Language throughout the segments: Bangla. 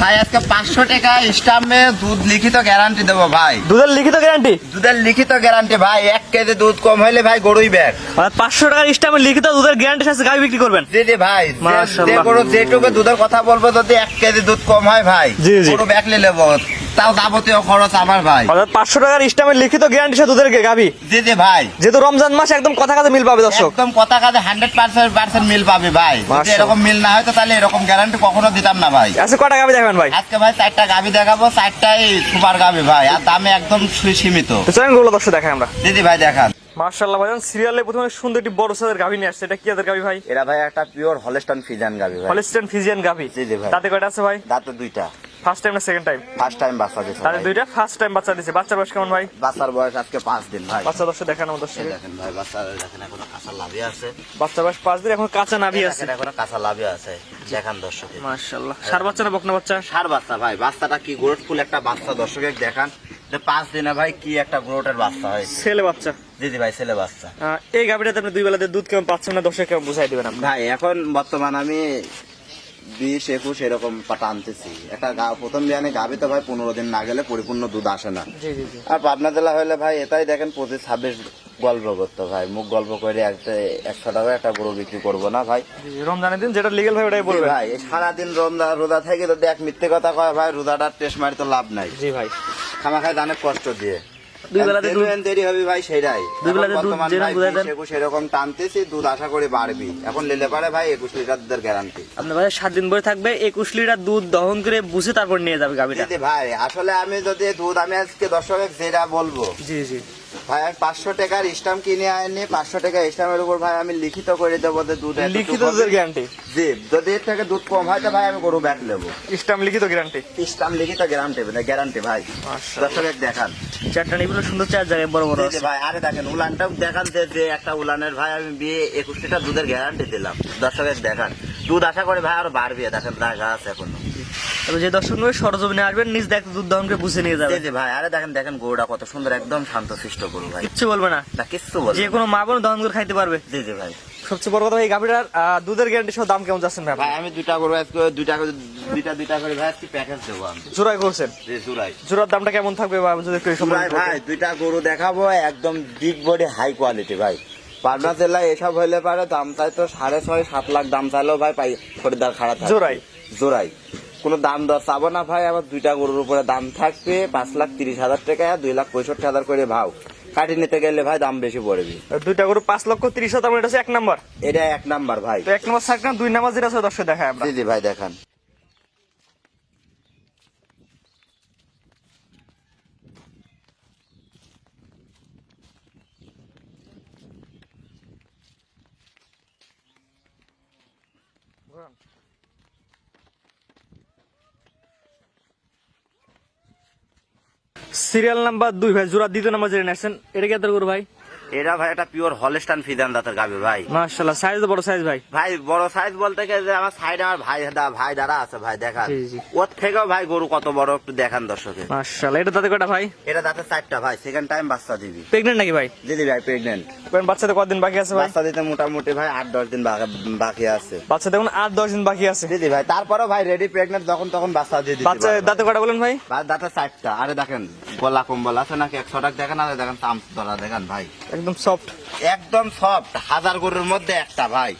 ভাই আজকে পাঁচশো টাকা স্টাম্পে দুধ লিখিত গ্যারান্টি দেবো ভাই। দুধের লিখিত গ্যারান্টি দুধের লিখিত গ্যারান্টি ভাই এক কেজি দুধ কম হইলে ভাই গরুই ব্যাগ মানে পাঁচশো টাকার স্টাম্পে লিখিত দুধের গ্যারান্টি আছে গাড়ি বিক্রি করবেন? জি জি ভাই যে- গরু যেটুকু দুধের কথা বলব যদি এক কেজি দুধ কম হয় ভাই। গরু ব্যাগ নিয়ে নেব তাও যাবতীয় খরচ আমার ভাই। অর্থাৎ পাঁচশো টাকার স্টামে লিখিত গ্যারান্টি আছে দুধের গাভি জি জি ভাই। যেহেতু রমজান মাস একদম কথা কাজে মিল পাবে দর্শক। একদম কথা কাজে হান্ড্রেড পার্সেন্ট পার্সেন্ট মিল পাবে ভাই। যদি এরকম মিল না হয় তো তাহলে এরকম গ্যারান্টি কখনো দিতাম না ভাই। আচ্ছা কটা গাভি দেখাবেন ভাই? আজকে ভাই চারটা গাবি দেখাবো চারটাই সুপার গাবি ভাই আর দামে একদম সীমিত। তো চলেনগুলো দর্শক দেখাই আমরা। দিদি ভাই দেখান। মার্শাল্লাহ ভাইজান সিরিয়ালে প্রথমে সুন্দর একটি বড় সাইজের গাভি নিয়ে আসছে। এটা কি আদের গাভি ভাই? এরা ভাই একটা পিওর হলস্টন ফিজান গাবি ভাই। হলিস্টেন ফিজিয়ান গাভি জি, জি ভাই। তাতে কয়টা আছে ভাই? দাঁতে দুইটা। ফার্স্ট টাইম না সেকেন্ড টাইম ফার্স্ট টাইম বাচ্চা তাদের ভাই। দুইটা ফার্স্ট টাইম বাচ্চা দিছে। বাচ্চার বয়স কেমন ভাই? বাচ্চার বয়স আজকে পাঁচ দিন ভাই। বাচ্চা দর্শক দেখান এই দর্শক দেখেন ভাই বাচ্চা দেখেন এখনও কাঁচা লাভি আছে। বাচ্চার বয়স পাঁচ দিন এখন কাঁচা নাভি আছে। এখনও কাঁচা লাভি আছে। দেখান দর্শক মার্শাল্লাহ সার বাচ্চা না বকনা বাচ্চা? সার বাচ্চা ভাই বাচ্চাটা কি গ্রোথফুল একটা বাচ্চা? দর্শকে দেখান যে পাঁচ দিনে ভাই কি একটা গ্রোথের বাচ্চা হয়। ছেলে বাচ্চা। দিদি ভাই ছেলে বাচ্চা। এই গাভিটাতে আপনি দুই বেলাতে দুধ কেমন পাচ্ছেন না? দর্শক কেমন বুঝাই দিবেন আপনি? ভাই এখন বর্তমান আমি বিশ একুশ এরকম পাটা আনতেছি। একটা গা প্রথম বিয়ানে গাবে তো ভাই পনেরো দিন না গেলে পরিপূর্ণ দুধ আসে না। আর পাবনা জেলা হলে ভাই এটাই দেখেন পঁচিশ ছাব্বিশ গল্প করতো ভাই। মুখ গল্প করে একটা একশো টাকা একটা গরু বিক্রি করব না ভাই। রমজানের দিন যেটা লিগেল ভাই ওটাই জি বলবেন। ভাই সারাদিন রোজা রোজা থেকে যদি এক মিথ্যে কথা কয় ভাই রোজাটার টেস্ট মারি তো লাভ নাই। জি ভাই। খামা খাই অনেক কষ্ট দিয়ে। দুই বেলাতে দুধ- দেরি হবে ভাই সেটাই। দুই বেলাতে দুধ যেরকম বুঝাই দেন। 21 এরকম টানতেছি দুধ আশা করি বাড়বি। এখন নিলে পারে ভাই একুশ লিটার দুধের গ্যারান্টি আপনার ভাই সাত দিন পরে থাকবে একুশ লিটার দুধ দহন করে বুঝে তারপর নিয়ে যাবে ভাই আসলে আমি যদি দুধ আমি আজকে দর্শকের যেটা বলব। জি জি। ভাই আমি পাঁচশো টাকার স্টাম্প কিনে আনি পাঁচশো টাকা স্টাম্পের উপর ভাই আমি লিখিত করে দেবো যে দুধ লিখিত গ্যারান্টি জি যদি এর থেকে দুধ কম হয় তো ভাই আমি গরু ব্যাগ নেব। স্টাম লিখিত গ্যারান্টি স্টাম্প লিখিত গ্যারান্টি গ্যারান্টি ভাই। দর্শকের দেখান। চারটা নিবিল সুন্দর চার জায়গায় বড় বড় ভাই আরে দেখেন উলানটাও দেখান যে একটা উলানের ভাই আমি বিয়ে একুশ লিটার দুধের গ্যারান্টি দিলাম। দর্শকের দেখান। দুধ আশা করে ভাই আরও বাড়বে দেখেন জায়গা আছে এখনও। তবে যে দর্শক নয় সরজমিনে আসবেন নিজ দেখ দুধ দহন করে বুঝে নিয়ে যাবে যে ভাই আরে দেখেন দেখেন গরুটা কত সুন্দর একদম শান্ত শিষ্ট গরু ভাই। কিচ্ছু বলবে না। না কিচ্ছু বল যে কোনো মা বোন দহন করে খাইতে পারবে। জি জি ভাই। সবচেয়ে বড় কথা ভাই এই গাভিটার দুধের গ্যারান্টি সহ দাম কেমন যাচ্ছেন ভাই ভাই আমি দুইটা গরু আজকে দুইটা করে দুইটা দুইটা করে ভাই আজকে প্যাকেজ দেবো আমি। জোড়াই করছেন জি জুলাই জোড়ার দামটা কেমন থাকবে বা যদি একটু সম্পর্কে ভাই দুইটা গরু দেখাবো একদম বিগ বডি হাই কোয়ালিটি ভাই। পাবনা জেলায় এসব হইলে পারে দাম চাই তো সাড়ে ছয় সাত লাখ দাম চাইলেও ভাই পাই খরিদ্দার খারাপ। জোড়াই? জোড়াই। কোনো দাম দর চাবো না ভাই আমার দুইটা গরুর উপরে দাম থাকবে পাঁচ লাখ তিরিশ হাজার টাকা দুই লাখ পঁয়ষট্টি হাজার করে ভাও। কাটি নিতে গেলে ভাই দাম বেশি পড়বে। দুইটা গরু পাঁচ লক্ষ তিরিশ হাজার এটা এক নাম্বার। এটা এক নাম্বার ভাই। তো এক নম্বর থাকবে দুই নাম্বার যেটা আছে দর্শক দেখায় আমরা। জি জি ভাই দেখান। সিরিয়াল নাম্বার দুই ভাই জোড়া দ্বিতীয় নাম্বার যেটা নেছেন এটা কি এত করে ভাই? এটা ভাই একটা পিওর হলস্টান ফিদান দাঁতের গাবে ভাই। মাশাল্লাহ সাইজ বড় সাইজ ভাই? ভাই বড় সাইজ বলতে গেলে যে আমার সাইড আমার ভাই দা- ভাই দ্বারা আছে ভাই দেখান। ওর থেকেও ভাই গরু কত বড় একটু দেখান দর্শকে। এটা কয়টা ভাই? এটা চারটা ভাই সেকেন্ড টাইম বাচ্চা দিবি। প্রেগনেন্ট নাকি ভাই? দিদি ভাই প্রেগনেন্ট কারণ বাচ্চাদের কতদিন বাকি আছে ভাই? বাচ্চা দিতে মোটামুটি ভাই আট দশ দিন বাকি- আছে। বাচ্চা দেখুন আট দশ দিন বাকি আছে? দিদি ভাই তারপরেও ভাই রেডি প্রেগনেন্ট যখন তখন বাচ্চা দিয়ে দিতে বাচ্চা। দাঁতে কয়টা বলেন ভাই? ভাই দাঁতের চারটা। আরে দেখেন গলা কম্বল আছে নাকি? একশো টাকা দেখেন আরে দেখেন চামচ ধরা দেখেন ভাই। একদম সফট একদম সফট হাজার গরুর মধ্যে একটা ভাই।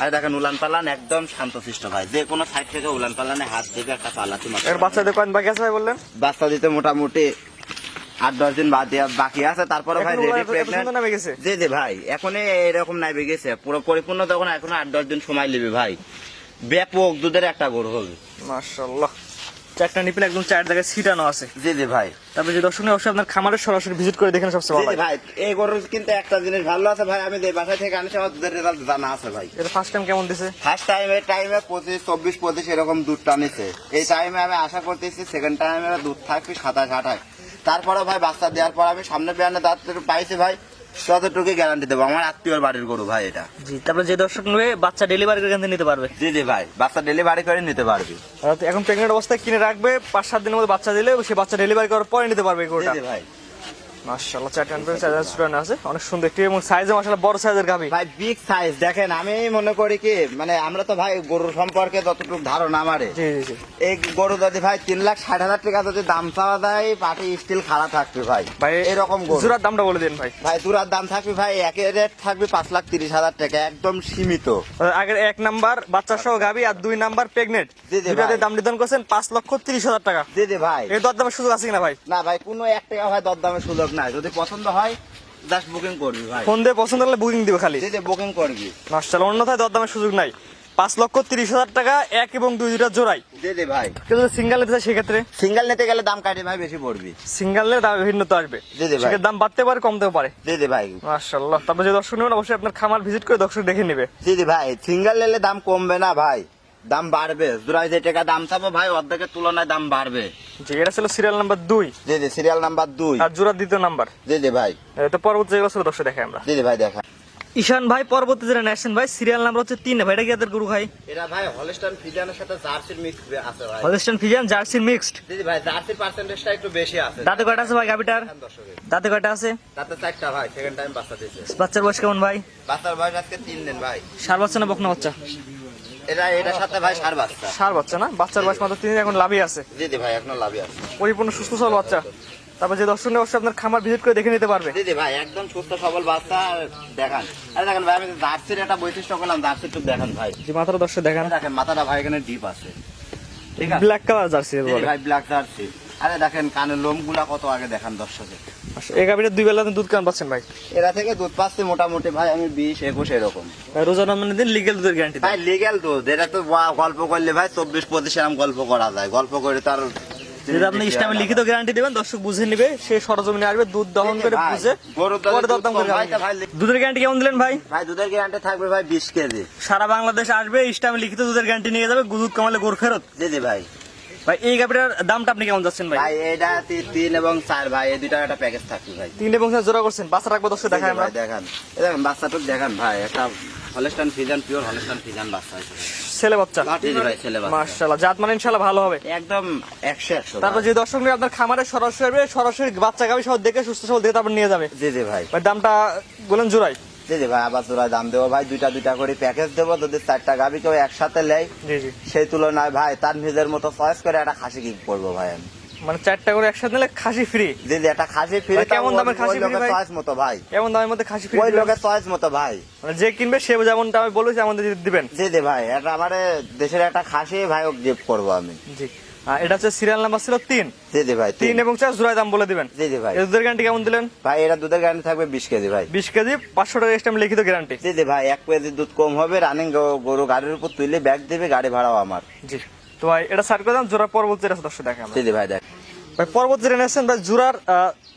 আরে দেখেন উলান পালান একদম শান্তশিষ্ট ভাই। যে কোনো সাইড থেকে উলান পালানে হাত দেবে একটা পালাতে এর বাচ্চাদের কয়েন বাকি আছে বললেন? বাচ্চা দিতে মোটামুটি আট দশ দিন বাদ দিয়া বাকি আছে। তারপরে ভাই এখন জি জি ভাই। এখনই এরকম নাইবে গেছে। পুরো পরিপূর্ণ তখন এখন আট দশ দিন সময় নেবে ভাই। ব্যাপক দুধের একটা গরু হবে। মাশাল্লাহ চারটা নিপিল একদম চার জায়গায় ছিটানো আছে। জি জি ভাই। তারপরে যে দর্শক অবশ্যই আপনার খামারের সরাসরি ভিজিট করে দেখেন সবচেয়ে ভালো ভাই এই গরুর কিন্তু একটা জিনিস ভালো আছে ভাই আমি যে বাসা থেকে আনছি আমার দুধের রেজাল্ট জানা আছে ভাই। এটা ফার্স্ট টাইম কেমন দিছে? ফার্স্ট টাইমে টাইমে পঁচিশ চব্বিশ পঁচিশ এরকম দুধ টানিছে এই টাইমে আমি আশা করতেছি সেকেন্ড টাইমে দুধ থাকবে সাতাশ আঠাশ। তারপরে ভাই বাচ্চা দেওয়ার পর আমি সামনে বিয়ানে দাঁত পাইছি ভাই। ততটুকু গ্যারান্টি দেবো। আমার আত্মীয়র বাড়ির গরু ভাই এটা। জি তারপরে যে দর্শক নেবে বাচ্চা ডেলিভারি করে এখান থেকে নিতে পারবে। জি জি ভাই বাচ্চা ডেলিভারি করে নিতে পারবে। এখন প্রেগনেন্ট অবস্থায় কিনে রাখবে পাঁচ সাত দিনের মধ্যে বাচ্চা দিলে সে বাচ্চা ডেলিভারি করার পরে নিতে পারবে গরুটা। ভাই। মাশাআল্লাহ চারটে আনবে চার স্টুডেন্ট আছে? অনেক সুন্দর একটি এবং সাইজে মাশাআল্লাহ বড় সাইজের গাভি। ভাই বিগ সাইজ দেখেন আমি মনে করি কি মানে আমরা তো ভাই গরু সম্পর্কে যতটুকু ধারণা আমারে জি জি জি। এই গরু যদি ভাই তিন লাখ ষাট হাজার টাকা যদি দাম চাওয়া যায় পাটি স্টিল খাড়া থাকবে ভাই। ভাই এরকম গরু। জোড়ার দামটা বলে দিন ভাই। ভাই দুরার দাম থাকবে ভাই একের রেট থাকবে পাঁচ লাখ তিরিশ হাজার টাকা একদম সীমিত। আগের এক নাম্বার বাচ্চা সহ গাভি আর দুই নাম্বার প্রেগনেন্ট জি, জি। দাম নির্ধারণ করছেন পাঁচ লক্ষ তিরিশ হাজার টাকা। দিদি ভাই। এই দরদামের সুযোগ আছে কিনা ভাই? না ভাই কোনো এক টাকা ভাই দরদামের সুযোগ নাই যদি পছন্দ হয় জাস্ট বুকিং করবি ভাই। ফোন দিয়ে পছন্দ হলে বুকিং দিবে খালি। দিদি বুকিং করবি। মাশাআল্লাহ অন্যথায় দরদামের সুযোগ নাই। পাঁচ লক্ষ তিরিশ হাজার টাকা এক এবং দুই দুটা জোড়াই। দিদি ভাই। কেউ যদি সিঙ্গেল নিতে সেক্ষেত্রে? সিঙ্গেল নিতে গেলে দাম কাটে ভাই বেশি পড়বি। সিঙ্গেলের দাম ভিন্নতা আসবে। জি, জি, ভাই। দাম বাড়তে পারে কমতেও পারে। দিদি ভাই। মাশাআল্লাহ তারপর যে দর্শক নেবেন অবশ্যই আপনার খামার ভিজিট করে দর্শক দেখে নেবে। দিদি ভাই সিঙ্গেল নিলে দাম কমবে না ভাই। দাম বাড়বে। জোড়ায় যে টাকা দাম চাবো ভাই অর্ধেকের তুলনায় দাম বাড়বে। যে এটা ছিল সিরিয়াল নাম্বার দুই। দিদি সিরিয়াল নাম্বার দুই। আর জোড়ার দ্বিতীয় নাম্বার দিদি ভাই। তো পরবর্তী যেগুলো ছিল দর্শক দেখে আমরা। দিদি ভাই দেখা। ঈশান ভাই পরবর্তী যেটা নেশন ভাই সিরিয়াল নাম্বার হচ্ছে তিন। ভাই এটা কি এদের গরু ভাই? এরা ভাই হলস্টান ফিজিয়ানের সাথে জার্সির মিক্স আছে ভাই। হলিস্টান ফিজিয়ান জার্সি মিক্সড দিদি ভাই জার্সির পার্সেন্টেজটা একটু বেশি আছে। দাঁতে কয়টা আছে ভাই গাবিটার দাঁতে কয়টা আছে? তাতে চারটা ভাই সেকেন্ড টাইম বাচ্চা দিয়েছে। বাচ্চার বয়স কেমন ভাই? বাচ্চার বয়স আজকে তিন দিন ভাই। সার বাচ্চা না বকনা বাচ্চা? এটা এটার সাথে ভাই সার বাচ্চা। সার বাচ্চা না? বাচ্চার বয়স মাত্র তিন দিন, এখন লাভই আছে। দিদি ভাই এখনও লাভই আছে। পরিপূর্ণ সুস্থ সবল বাচ্চা। তারপর যে দর্শক নেই অবশ্যই আপনার খামার ভিজিট করে দেখে নিতে পারবে। দিদি ভাই একদম সুস্থ সবল বাচ্চা দেখান। আরে দেখেন ভাই আমি জার্সির একটা বৈশিষ্ট্য করলাম জার্সির টুক দেখান ভাই। যে দর্শক দেখান। দেখেন মাথাটা ভাই এখানে ডিপ আছে। ঠিক আছে? ব্ল্যাক কালার জার্সি ভাই ব্ল্যাক জার্সি। আরে দেখেন কানের লোমগুলা কত আগে দেখান দর্শকের এই গাবিটার দুই বেলা দুধ কেমন পাচ্ছেন ভাই? এরা থেকে দুধ পাচ্ছি মোটামুটি ভাই আমি বিশ একুশ এরকম। ভাই রোজা রমজানের দিন লিগেল দুধের গ্যারান্টি ভাই লিগেল দুধ। এটা তো গল্প করলে ভাই চব্বিশ পঁচিশ এরকম গল্প করা যায়। গল্প করে তার যদি আপনি ইসলামে লিখিত গ্যারান্টি দেবেন দর্শক বুঝে নেবে সে সরজমিনে আসবে দুধ দহন করে বুঝে দুধের পরে দরদাম করে গ্যারান্টি কেমন দিলেন ভাই? ভাই দুধের গ্যারান্টি থাকবে ভাই বিশ কেজি। সারা বাংলাদেশ আসবে ইসলামে লিখিত দুধের গ্যারান্টি নিয়ে যাবে দুধ কামালে গোর ফেরত। দিদি ভাই ভাই এই দামটা আপনি কেমন যাচ্ছেন ভাই? ভাই এটা তিন এবং চার ভাই এই একটা প্যাকেজ থাকবে ভাই। তিন এবং চার জোড়া করছেন বাচ্চা রাখব দর্শক ভাই দেখান। দেখেন বাচ্চাটুক দেখান ভাই একটা Holstein Friesian pure Holstein Friesian বাচ্চা ছেলে বাচ্চা। জাত মানে ভালো হবে। একদম একশো একশো তারপর যে দর্শক নিয়ে আপনার খামারে সরাসরি সরাসরি বাচ্চা গাবি সব দেখে সুস্থ সবল দেখে তারপর নিয়ে যাবে। দিদি ভাই। ভাই দামটা বলেন জোড়াই ভাই আবার দাম দেবো ভাই দুইটা দুইটা করে প্যাকেজ দেবো যদি চারটা গাবি কেউ একসাথে নেয় জি জি। সেই তুলনায় ভাই তার নিজের মতো চয়েস করে একটা খাসি কি করব ভাই আমি। মানে চারটা করে একসাথে নিলে খাসি ফ্রি দিদি একটা খাসি ফ্রি কেমন দামের খাসি free ভাই? চয়েস মতো ভাই। এমন দামের মধ্যে খাসি ফ্রি ওই লোকের চয়েস মতো ভাই। মানে যে কিনবে সে যেমনটা আমি বলেছি আমাদের দিবেন। দিদি ভাই এটা আমার দেশের একটা খাসি ভাই গিফট করব আমি। জি। এটা হচ্ছে সিরিয়াল নাম্বার ছিল তিন। দিদি ভাই তিন এবং চার জোড়ায় দাম বলে দিবেন। দিদি ভাই। দুধের গ্যারান্টি কেমন দিলেন? ভাই এটা দুধের গ্যারান্টি থাকবে বিশ কেজি ভাই। বিশ কেজি পাঁচশো টাকা এক্সট্রা লিখিত গ্যারান্টি দিদি ভাই এক কেজি দুধ কম হবে রানিং গরু গাড়ির উপর তুলে ব্যাগ দেবে গাড়ি ভাড়াও আমার। জি। তো ভাই এটা সার করে দাম জোড়া পরবর্তী দর্শক দেখে আমরা। দিদি ভাই দেখ। ভাই পরবর্তী নিয়েছেন ভাই জোড়ার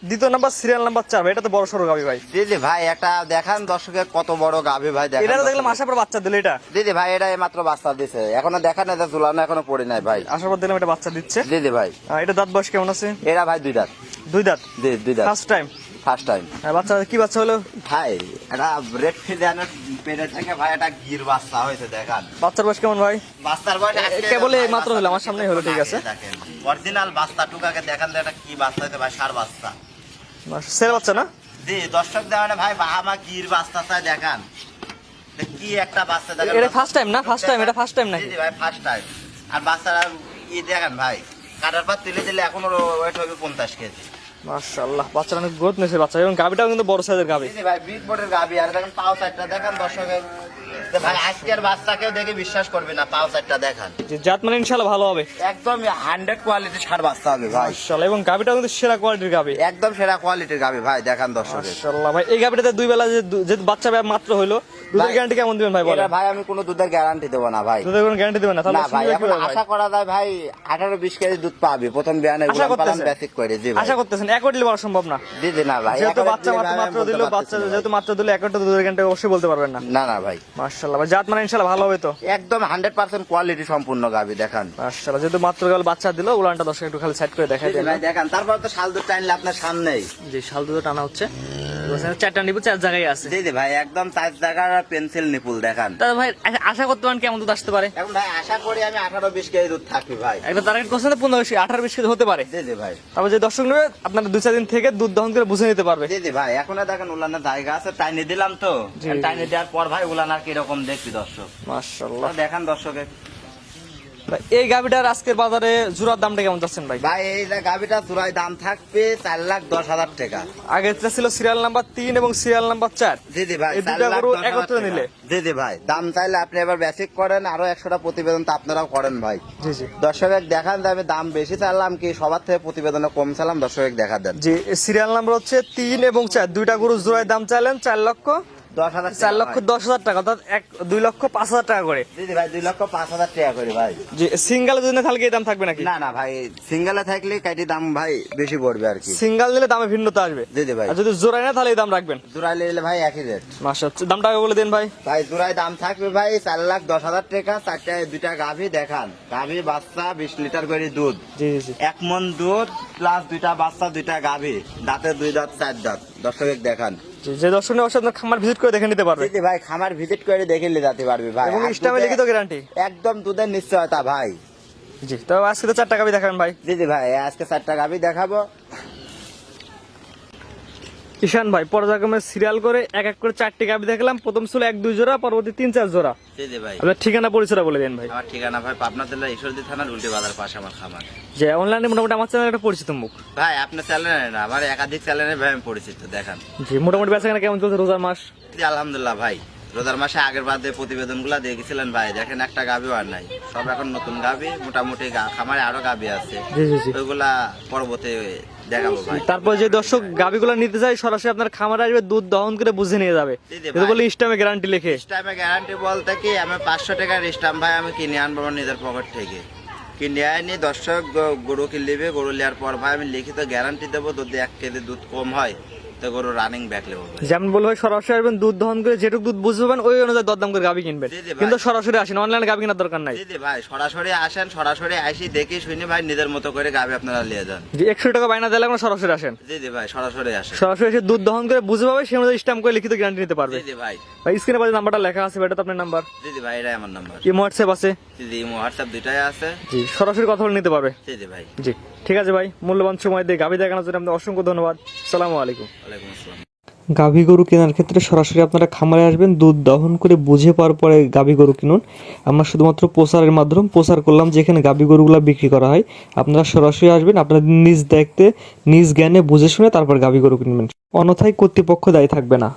দ্বিতীয় নাম্বার সিরিয়াল নাম্বার চার ভাই এটা তো বড় সড়ো গাবি ভাই। দিদি ভাই একটা দেখান দর্শকের কত বড় গাভী ভাই দেখান এটা দেখলাম আসার পর বাচ্চা দিলে এটা। দিদি ভাই এটা মাত্র বাচ্চা দিছে। এখনও দেখা নাই ঝুলানো এখনও পড়ে নাই ভাই। আসার পর দিলাম এটা বাচ্চা দিচ্ছে। দিদি ভাই। এটা দাঁত বয়স কেমন আছে? এরা ভাই দুই দাঁত। দুই দাঁত? দুই দাঁত। ফার্স্ট টাইম ফার্স্ট টাইম বাচ্চা কি বাচ্চা হলো? ভাই এটা রেড ফিজানের পেটে থেকে ভাই একটা গির বাচ্চা হয়েছে দেখান। বাচ্চার বয়স কেমন ভাই? বাচ্চার বয়স কেবল এই মাত্র হলো, আমার সামনেই হলো, ঠিক আছে। অরিজিনাল বাচ্চা টুকাকে দেখান এটা কি বাচ্চা হয়েছে ভাই সার বাচ্চা। ছেলে বাচ্চা না? দি দর্শক দেওয়া ভাই বাহামা গির বাচ্চা চাই দেখান কি একটা বাচ্চা দেখেন। এটা ফার্স্ট টাইম না? ফার্স্ট টাইম এটা ফার্স্ট টাইম নাকি? দিদি ভাই ফার্স্ট টাইম আর বাচ্চারা ই দেখেন ভাই কাটার পর তুলে দিলে এখন ওয়েট হবে পঞ্চাশ কেজি। মাশাআল্লাহ বাচ্চাটা অনেক গ্রোথ নিয়েছে বাচ্চা এবং গাবিটাও কিন্তু বড় সাইজের গাবি। দিদি ভাই বিগ বোর্ডের গাবি। আর দেখেন পাও সাইডটা দেখেন দর্শকের ভাই আজকের বাচ্চাকেও দেখে বিশ্বাস করবে না দেখান। জাত মানে ইনশাল্লাহ ভালো হবে। একদম হান্ড্রেড সার বাচ্চা হবে ভাই। মাশাআল্লাহ এবং কিন্তু সেরা কোয়ালিটির গাবি একদম সেরা কোয়ালিটির গাবি ভাই দেখান মাশাআল্লাহ ভাই এই গাবিটাতে দুই বেলা যে যে বাচ্চা মাত্র হইল দুধের গ্যারান্টি কেমন দিবেন ভাই বলেন? ভাই আমি কোনো দুধের গ্যারান্টি দেবো না ভাই। দুধের কোনো গ্যারান্টি দিবেন না? তাহলে ভাই এখন আশা করা যায় ভাই আঠারো বিশ কেজি দুধ পাবি। প্রথম বিয়ানে গুলাম পালাম? বেসিক করে জি আশা করতেছেন? এক দিলে বলা সম্ভব না। দিদি না ভাই যেহেতু বাচ্চা মাত্র মাত্র দিল বাচ্চা যেহেতু মাত্র দিলে একটা দুধের গ্যারান্টি অবশ্যই বলতে পারবেন না। না না ভাই। মাশাআল্লাহ ভাই জাত মানে ইনশাআল্লাহ ভালো হবে তো? একদম হান্ড্রেড পার্সেন্ট কোয়ালিটি সম্পূর্ণ গাবি দেখান। মাশাআল্লাহ যেহেতু মাত্র গেল বাচ্চা দিল উলানটা দর্শক একটু খালি সাইড করে দেখাই দেন। ভাই দেখান। তারপর তো শাল দুধ টাইনলে আপনার সামনেই। যে শাল দুধ টানা হচ্ছে। চারটা নিপুল চার জায়গায় আছে। জি জি ভাই একদম চার জায়গার পেন্সিল নিপুল দেখান। ভাই আশা করতে পারেন কেমন দুধ আসতে পারে? এখন ভাই আশা করি আমি আঠারো বিশ কেজি দুধ থাকবি ভাই। একটা টার্গেট করছেন পনেরো আঠারো বিশ কেজি হতে পারে। জি জি ভাই। তারপর যে দর্শক নেবে আপনার দু চার দিন থেকে দুধ দহন করে বুঝে নিতে পারবে। জি জি ভাই এখনও দেখেন উলানের জায়গা আছে টাইনে দিলাম তো। টাইনে দেওয়ার পর ভাই উলান আর কীরকম দেখবি দর্শক। মাশাল্লাহ দেখান দর্শকে ভাই, এই গাভিটার আজকের বাজারে জোড়ার দামটা কেমন যাচ্ছেন ভাই? ভাই এই গাভিটা চূড়ায় দাম থাকবে চার লাখ দশ হাজার টাকা। আগে ছিল সিরিয়াল নাম্বার তিন এবং সিরিয়াল নাম্বার চার। জি জি ভাই দুটা গরু একত্রে নিলে? জি জি ভাই দাম চাইলে আপনি এবার বেসিক করেন আরও একশোটা প্রতিবেদন তো আপনারাও করেন ভাই। জি জি। দর্শকের দেখান আমি দাম বেশি চাইলাম কি সবার থেকে প্রতিবেদনে কম চাইলাম দর্শকের দেখা দেন। জি সিরিয়াল নাম্বার হচ্ছে তিন এবং চার। দুইটা গরু জোড়ায় দাম চাইলেন চার লক্ষ চার লক্ষ দশ হাজার টাকা অর্থাৎ এক দুই লক্ষ পাঁচ হাজার টাকা করে। জি ভাই দুই লক্ষ পাঁচ হাজার টাকা করে ভাই। তাহলে দাম থাকবে নাকি? না না ভাই সিঙ্গেলে থাকলে কাটি দাম ভাই বেশি পড়বে আর কি। সিঙ্গেল নিলে দামে ভিন্নতা আসবে। জি জি ভাই। আর যদি জোড়ায় না তাহলে এই দাম রাখবেন। নিলে ভাই একই রেট মাসা দামটা বলে দিন ভাই। ভাই জোড়ায় দাম থাকবে ভাই চার লাখ দশ হাজার টাকা চারটে দুইটা গাভি দেখান। গাভি বাচ্চা বিশ লিটার করে দুধ। এক মন দুধ প্লাস দুইটা বাচ্চা দুইটা গাভি। দাঁতে দুই দাঁত চার দাঁত। দর্শকের দেখান। যে দর্শক নিয়ে অবশ্যই আপনার খামার ভিজিট করে দেখে নিতে পারবে। দিদি ভাই খামার ভিজিট করে দেখে নিয়ে যেতে পারবি ভাই। এবং আর লিখিত গ্যারান্টি একদম দুধের নিশ্চয়তা ভাই। জি তো আজকে তো চার টাকা দেখাবেন ভাই। দিদি ভাই আজকে চারটা গাভি দেখাবো। ঈশান ভাই পর্যায়ক্রমে সিরিয়াল করে এক এক করে চারটি গাবি দেখলাম। প্রথম ছিল এক দুই জোড়া পরবর্তী তিন চার জোড়া। ভাই। আপনার ঠিকানা পরিচয় বলে দেন ভাই। আমার ঠিকানা ভাই পাবনা জেলা ঈশ্বরদী থানার উল্টে বাজার পাশে আমার খামার। যে অনলাইনে মোটামুটি আমার চ্যানেল একটা পরিচিত মুখ। ভাই আপনার চ্যানেলে না আমার একাধিক চ্যানেলে ভাই আমি পরিচিত দেখান। জি মোটামুটি বেচা কেমন চলছে রোজার মাস? আলহামদুলিল্লাহ ভাই। রোজার মাসে আগের বাদে প্রতিবেদনগুলা দেখেছিলেন ভাই। দেখেন একটা গাভিও আর নাই। সব এখন নতুন গাভি মোটামুটি খামারে আরও গাভি আছে। ওইগুলা পরবর্তী দেখাবো ভাই। তারপর যে দর্শক গাবিগুলো নিতে যায় সরাসরি আপনার খামারে আসবে দুধ দহন করে বুঝে নিয়ে যাবে। জি, বলি ইস্টামে গ্যারান্টি লিখে। স্ট্যাম্পে গ্যারান্টি বলতে কি আমি পাঁচশো টাকার স্ট্যাম্প ভাই আমি কিনে আনব আমার নিজের পকেট থেকে। কিনে আনি দর্শক গরু কিনলিবে গরু নেওয়ার পর ভাই আমি লিখিত গ্যারান্টি দেবো যদি এক কেজি দুধ কম হয়। তো গরু রানিং ব্যাক নেব যেমন বলব সরাসরি আসবেন দুধ দহন করে যেটুকু দুধ বুঝবেন ওই অনুযায়ী দরদাম করে গাবি কিনবেন। জি, জি, ভাই। কিন্তু সরাসরি আসেন অনলাইনে গাবি কেনার দরকার নাই। ভাই সরাসরি আসেন সরাসরি আসি দেখি শুনি ভাই নিজের মতো করে আপনারা নিয়ে যান। টাকা বাইনা দিলে আপনার সরাসরি আসেন। ভাই সরাসরি আসেন। সরাসরি এসে দুধ দহন করে বুঝে পাবে সেই অনুযায়ী স্ট্যাম্প করে লিখিত গ্যারান্টি নিতে পারবে। ভাই। ভাই স্ক্রিনে পাশে নাম্বারটা লেখা আছে এটা তো আপনার নাম্বার দিদি ভাই আমার নাম্বার ইমো হোয়াটসঅ্যাপ আছে। হোয়াটসঅ্যাপ আছে। জি সরাসরি কথা বলে নিতে পারবে। দিদি ভাই। জি। ঠিক আছে ভাই মূল্যবান সময় দিয়ে গাভী দেখানোর জন্য আপনাদের অসংখ্য ধন্যবাদ। সালামু আলাইকুম। আসসালাম। গাভী গরু কেনার ক্ষেত্রে সরাসরি আপনারা খামারে আসবেন দুধ দহন করে বুঝে পাওয়ার পরে গাভী গরু কিনুন। আমরা শুধুমাত্র প্রচারের মাধ্যমে প্রচার করলাম যেখানে গাভী গরুগুলো বিক্রি করা হয়। আপনারা সরাসরি আসবেন আপনাদের নিজ দেখতে নিজ জ্ঞানে বুঝে শুনে তারপর গাভী গরু কিনবেন। অন্যথায় কর্তৃপক্ষ দায়ী থাকবে না।